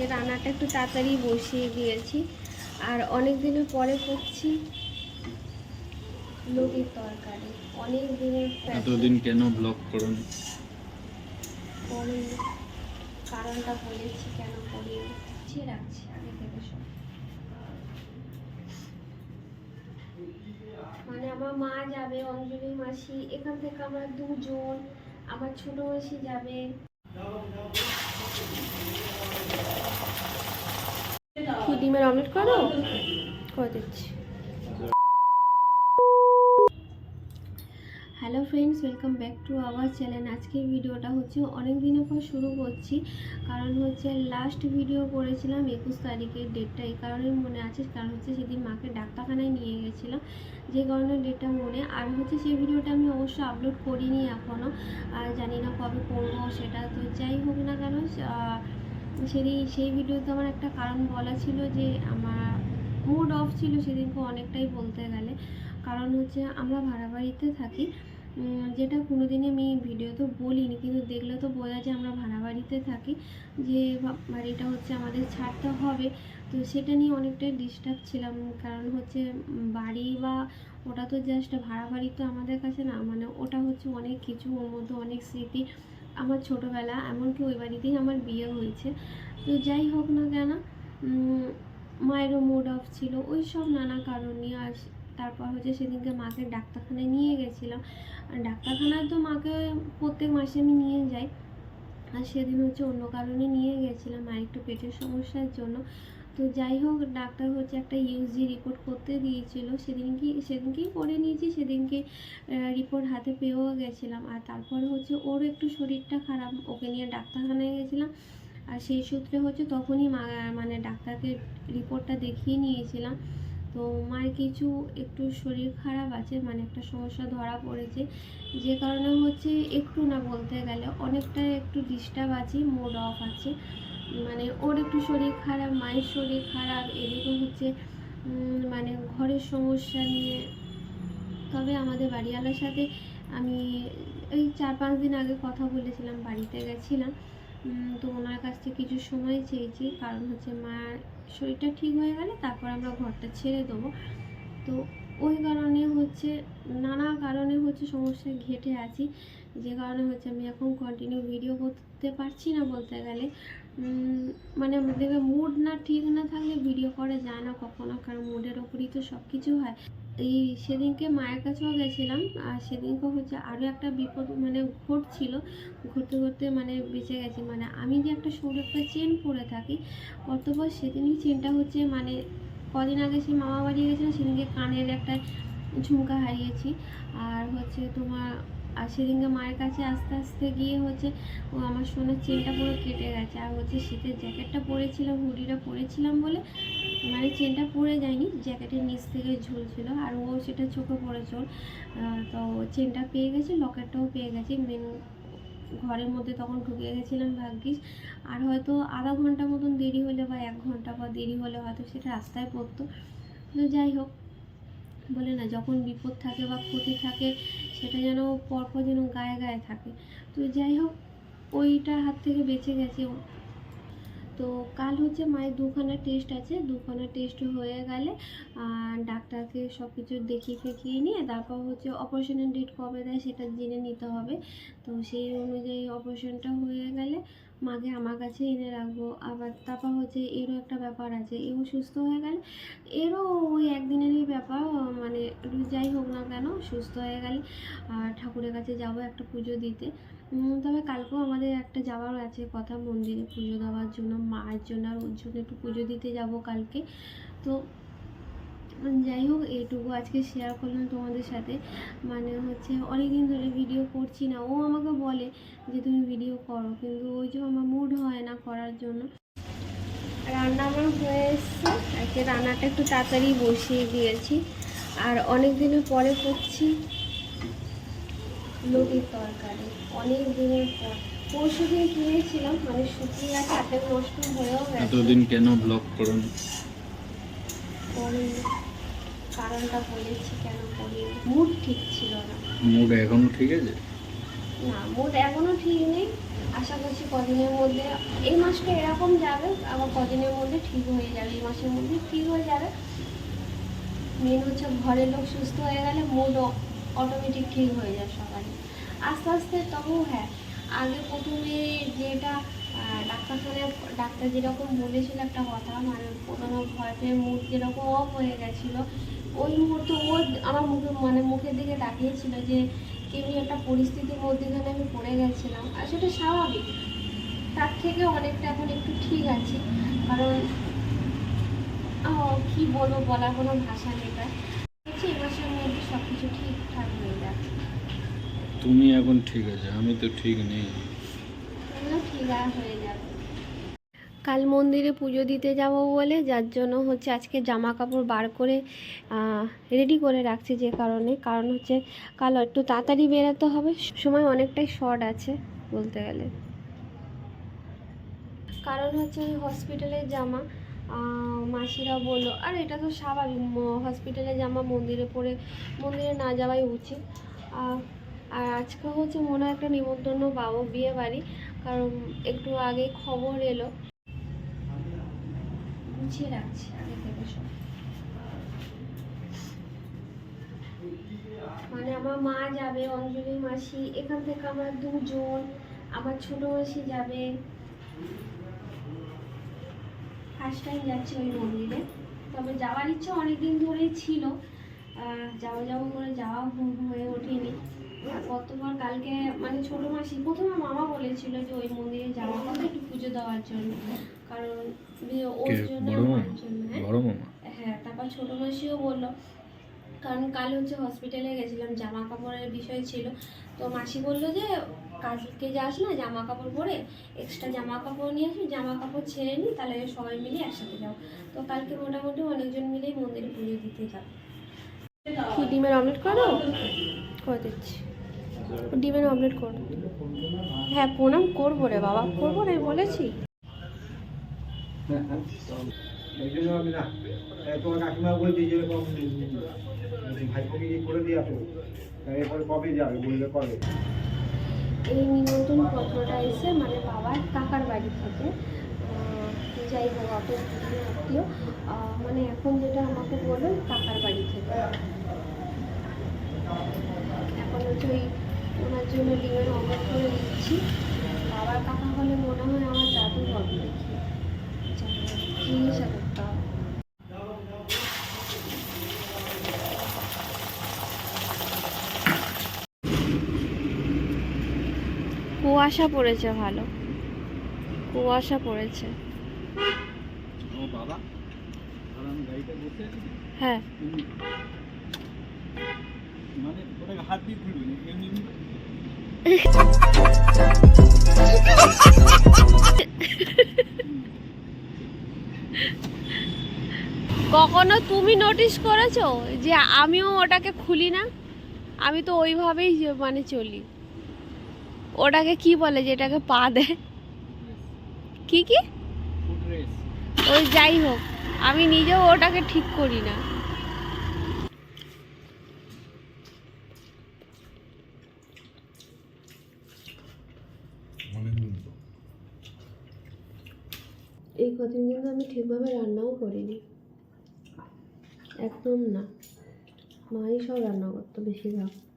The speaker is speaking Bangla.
আজকে রান্নাটা একটু তাড়াতাড়ি বসিয়ে দিয়েছি। আর অনেক দিনের পরে করছি লোকের তরকারি। অনেক দিনের এতদিন কেন ব্লগ করুন? কারণটা বলেছি কেন করি রাখছি আগে থেকে সব। মানে আমার মা যাবে অঞ্জলি মাসি এখান থেকে আমরা দুজন আমার ছোট মাসি যাবে। কি ডিমের অমলেট করো করে দিচ্ছি। Hello friends welcome back to our channel আজকের ভিডিওটা হচ্ছে অনেক দিনের পর শুরু করছি, কারণ হচ্ছে লাস্ট ভিডিও করেছিলাম একুশ তারিখের ডেটটা এই কারণে মনে আছে, কারণ হচ্ছে সেদিন মাকে ডাক্তারখানায় নিয়ে গেছিলাম। যে কারণে ডেটটা মনে, আর হচ্ছে সেই ভিডিওটা আমি অবশ্যই আপলোড করিনি এখনও আর জানি না কবে করব সেটা তো যাই হোক না কেন সেদিন, সেই ভিডিওতে আমার একটা কারণ বলা ছিল যে আমার মুড অফ ছিল সেদিনকে অনেকটাই বলতে গেলে। কারণ হচ্ছে আমরা ভাড়া বাড়িতে থাকি যেটা কোনোদিনই আমি ভিডিও তো বলিনি, কিন্তু দেখলে তো বোঝা যায় আমরা ভাড়া বাড়িতে থাকি যে বাড়িটা হচ্ছে আমাদের ছাড়তে হবে। তো সেটা নিয়ে অনেকটাই ডিস্টার্ব ছিলাম। কারণ হচ্ছে বাড়ি বা ওটা তো জাস্ট ভাড়া বাড়ি তো আমাদের কাছে না মানে ওটা হচ্ছে অনেক কিছু, ওর মধ্যে অনেক স্মৃতি। আমার ছোটোবেলা, এমনকি ওই বাড়িতেই আমার বিয়ে হয়েছে। তো যাই হোক না কেন মায়েরও মুড অফ ছিল, ওই সব নানা কারণ। নিয়ে আর তারপর হচ্ছে সেদিনকে মাকে ডাক্তারখানায় নিয়ে গেছিলাম। ডাক্তারখানায় তো মাকে প্রত্যেক মাসে আমি নিয়ে যাই। আর সেদিন হচ্ছে অন্য কারণে নিয়ে গেছিলাম আর একটু পেটের সমস্যার জন্য। তো যাই হোক, ডাক্তার হচ্ছে একটা ইউজি রিপোর্ট করতে দিয়েছিল। সেদিনকে, সেদিনকেই করে নিয়েছি, সেদিনকে রিপোর্ট হাতে পেয়েও গেছিলাম। আর তারপরে হচ্ছে ওর একটু শরীরটা খারাপ, ওকে নিয়ে ডাক্তারখানায় গেছিলাম। আর সেই সূত্রে হচ্ছে তখনই মানে ডাক্তারকে রিপোর্টটা দেখিয়ে নিয়েছিলাম। তো মায়ের কিছু একটু শরীর খারাপ আছে মানে একটা সমস্যা ধরা পড়েছে। যে কারণে হচ্ছে একটু না বলতে গেলে অনেকটা একটু ডিস্টার্ব আছে মুড অফ আছে। মানে ওর একটু শরীর খারাপ, মায়ের শরীর খারাপ এদিকে হচ্ছে মানে ঘরের সমস্যা নিয়ে। তবে আমাদের বাড়িওয়ালার সাথে আমি এই চার পাঁচ দিন আগে কথা বলেছিলাম, বাড়িতে গেছিলাম। তো ওনার কাছ থেকে কিছু সময় চেয়েছি, কারণ হচ্ছে মার শরীরটা ঠিক হয়ে গেলে তারপর আমরা ঘরটা ছেড়ে দেবো। তো ওই কারণে হচ্ছে, নানা কারণে হচ্ছে সমস্যায় ঘেটে আছি। যে কারণে হচ্ছে আমি এখন কন্টিনিউ ভিডিও করতে পারছি না বলতে গেলে। মানে আমাদের মুড না ঠিক না থাকলে ভিডিও করা, যায় না কখনো, কারণ মুডের ওপরই তো সব কিছু হয়। এই সেদিনকে মায়ের কাছেও গেছিলাম, আর সেদিনকে হচ্ছে আরও একটা বিপদ মানে ঘটছিল ঘুরতে ঘুরতে মানে বেঁচে গেছি। মানে আমি যে একটা সরু একটা চেন পরে থাকি অতপর সেদিনই চেনটা হচ্ছে মানে কদিন আগে সেই মামা বাড়ি গেছিলাম, সেদিনকে কানের একটা ঝুমকা হারিয়েছি। আর হচ্ছে তোমার আর সেদিনকে মায়ের কাছে আস্তে আস্তে গিয়ে হচ্ছে ও আমার সোনার চেনটা পুরো কেটে গেছে। আর হচ্ছে শীতের জ্যাকেটটা পরেছিলাম, হুডিটা পরেছিলাম বলে মানে চেনটা পরে যায়নি, জ্যাকেটের নিচ থেকে ঝুলছিল আর ও সেটা চোখে পড়েছে ওর তো চেনটা পেয়ে গেছে, লকেটটাও পেয়ে গেছে। মেন ঘরের মধ্যে তখন ঢুকে গেছিলাম ভাগ্যিস। আর হয়তো আধা ঘণ্টা মতন দেরি হলে বা এক ঘণ্টা বা দেরি হলে হয়তো সেটা রাস্তায় পড়তো। তো যাই হোক, বলে না, যখন বিপদ থাকে বা ক্ষতি থাকে সেটা যেন পরপর যেন গায়ে গায়ে থাকে তো যাই হোক, ওইটার হাত থেকে বেঁচে গেছে। তো কাল হচ্ছে মায়ের দুখানা টেস্ট আছে, দুখানা টেস্ট হয়ে গেলে ডাক্তারকে সব কিছু দেখিয়ে ফেকিয়ে নিয়ে তারপর হচ্ছে অপারেশনের ডেট কবে দেয় সেটা জেনে নিতে হবে। তো সেই অনুযায়ী অপারেশনটা হয়ে গেলে মাকে আমার কাছে এনে রাখব। আবার তারপর হচ্ছে এরও একটা ব্যাপার আছে, এও সুস্থ হয়ে গেলে, এরও ওই একদিনেরই ব্যাপার মানে যাই হোক না কেন সুস্থ হয়ে গেলে ঠাকুরের কাছে যাব একটা পুজো দিতে। তবে কালকেও আমাদের একটা যাওয়ার আছে কথা, মন্দিরে পুজো দেওয়ার জন্য, মায়ের জন্য, আর ওর জন্য একটু পুজো দিতে যাব কালকে। তো যাই হোক, এইটুকু আজকে শেয়ার করলাম তোমাদের সাথে। মানে হচ্ছে, অনেকদিন ধরে ভিডিও করছি না। ও আমাকে বলে যে, তুমি ভিডিও করো। কিন্তু ওই যে আমার মুড হয় না করার জন্য। রান্না আমার হয়ে এসছে। আজকে রান্নাটা একটু তাড়াতাড়ি বসিয়ে দিয়েছি। আর অনেক দিনের পরে করছি। লুটির তরকারি। অনেক দিনের পর। পরশু দিন কিনেছিলাম মানে শুকিয়ে গেছে হাতে নষ্ট হয়েও গেছে। এতদিন কেন ব্লগ করুন? কারণটা বলেছি কেন করি মুড ঠিক ছিল না। মুড এখনও ঠিক আছে? না মুড এখনও ঠিক নেই। আশা করছি কদিনের মধ্যে এই মাসটা এরকম যাবে আবার কদিনের মধ্যে ঠিক হয়ে যাবে। এই মাসের মধ্যে ঠিক হয়ে যাবে। মেন হচ্ছে ঘরের লোক সুস্থ হয়ে গেলে মুড অটোমেটিক ঠিক হয়ে যায় সকালে। আস্তে আস্তে তবুও হ্যাঁ আগে প্রথমে যেটা আহ, ডাক্তারখানায় ডাক্তার যেরকম বলেছিল একটা কথা মানে প্রথমে ভয় পেয়ে মুখ যেরকম অফ হয়ে গেছিল ওই মুহূর্তে ও আমার মুখে মানে মুখের দিকে তাকিয়েছিল যে কেমনি একটা পরিস্থিতির মধ্যেখানে আমি পড়ে গেছিলাম। আর সেটা স্বাভাবিক। তার থেকে অনেকটা এখন একটু ঠিক আছে। কারণ কি বলব বলার কোনো ভাষা নেই। মধ্যে সব কিছু ঠিকঠাক হয়ে যাবে তুমি এখন ঠিক আছে আমি তো ঠিক নেই। ঠিক হয়ে যাবে কাল মন্দিরে পুজো দিতে যাব বলে যার জন্য হচ্ছে আজকে জামা কাপড় বার করে রেডি করে রাখছি যে কারণে। কারণ হচ্ছে কাল একটু তাড়াতাড়ি বেরোতে হবে সময় অনেকটাই শর্ট আছে বলতে গেলে। কারণ হচ্ছে হসপিটালের জামা আহ, মাসিরা বলল আর এটা তো স্বাভাবিক হসপিটালের জামা মন্দিরে পরে মন্দিরে না যাওয়াই উচিত। আর আজকে হচ্ছে মনে হয় একটা নিমন্ত্রণ পাবো বিয়ে বাড়ি কারণ একটু আগে খবর এলো। গুছিয়ে রাখছি আগে থেকে সব। মানে আমার মা যাবে অঞ্জলি মাসি এখান থেকে আমার দুজন আমার ছোট মাসি যাবে। ফার্স্ট টাইম যাচ্ছি ওই মন্দিরে। তবে যাওয়ার ইচ্ছা অনেকদিন ধরেই ছিল। আহ, যাব যাব করে যাওয়া হয়ে ওঠেনি। কতবার কালকে মানে ছোট মাসি প্রথমে মামা বলেছিল যে ওই মন্দিরে যাওয়া হবে একটু পুজো দেওয়ার জন্য। কারণ ওর জন্য হ্যাঁ? হ্যাঁ তারপর ছোটো মাসিও বলল। কারণ কাল হচ্ছে হসপিটালে গেছিলাম জামা কাপড়ের বিষয় ছিল। তো মাসি বলল যে কালকে যাস না জামা কাপড় পরে এক্সট্রা জামা কাপড় নিয়ে আসবি জামা কাপড় ছেড়ে নি তাহলে সবাই মিলে একসাথে যাও তো কালকে মোটামুটি অনেকজন মিলেই মন্দিরে পুজো দিতে যাও কি ডিমের অমলেট করো করে দিচ্ছি। ডিমের অমলেট করো হ্যাঁ প্রণাম করব রে বাবা করব রে বলেছি। এই জন্য আমি না এ, তোমার কাকিমা বলছি যে এরকম ভাইপোকে কি করে দিয়ে আসো এরপরে কবে যাবে বললে কবে? এই নিমন্ত্রণ পত্রটা এসে মানে বাবার কাকার বাড়ি থেকে যাই হোক অত আত্মীয় মানে এখন যেটা আমাকে বলল কাকার বাড়ি থেকে। এখন হচ্ছে ওই ওনার জন্য ডিমের অমলেট করে দিচ্ছি। বাবার কাকা হলে মনে হয় আমার দাদু হবে। দেখি জিজ্ঞাসা করতে হবে কুয়াশা পড়েছে ভালো। কুয়াশা পড়েছে। হ্যাঁ। মানে কখনো তুমি নোটিস করেছ যে আমিও ওটাকে খুলি না? আমি তো ওইভাবেই মানে চলি। ওটাকে কি বলে যেটাকে পা দেয়? কি কি? ওই যাই হোক আমি নিজেও ওটাকে ঠিক করি না। এই কদিন কিন্তু আমি ঠিকভাবে রান্নাও করিনি। একদম না। মাই সব রান্না করতো বেশিরভাগ।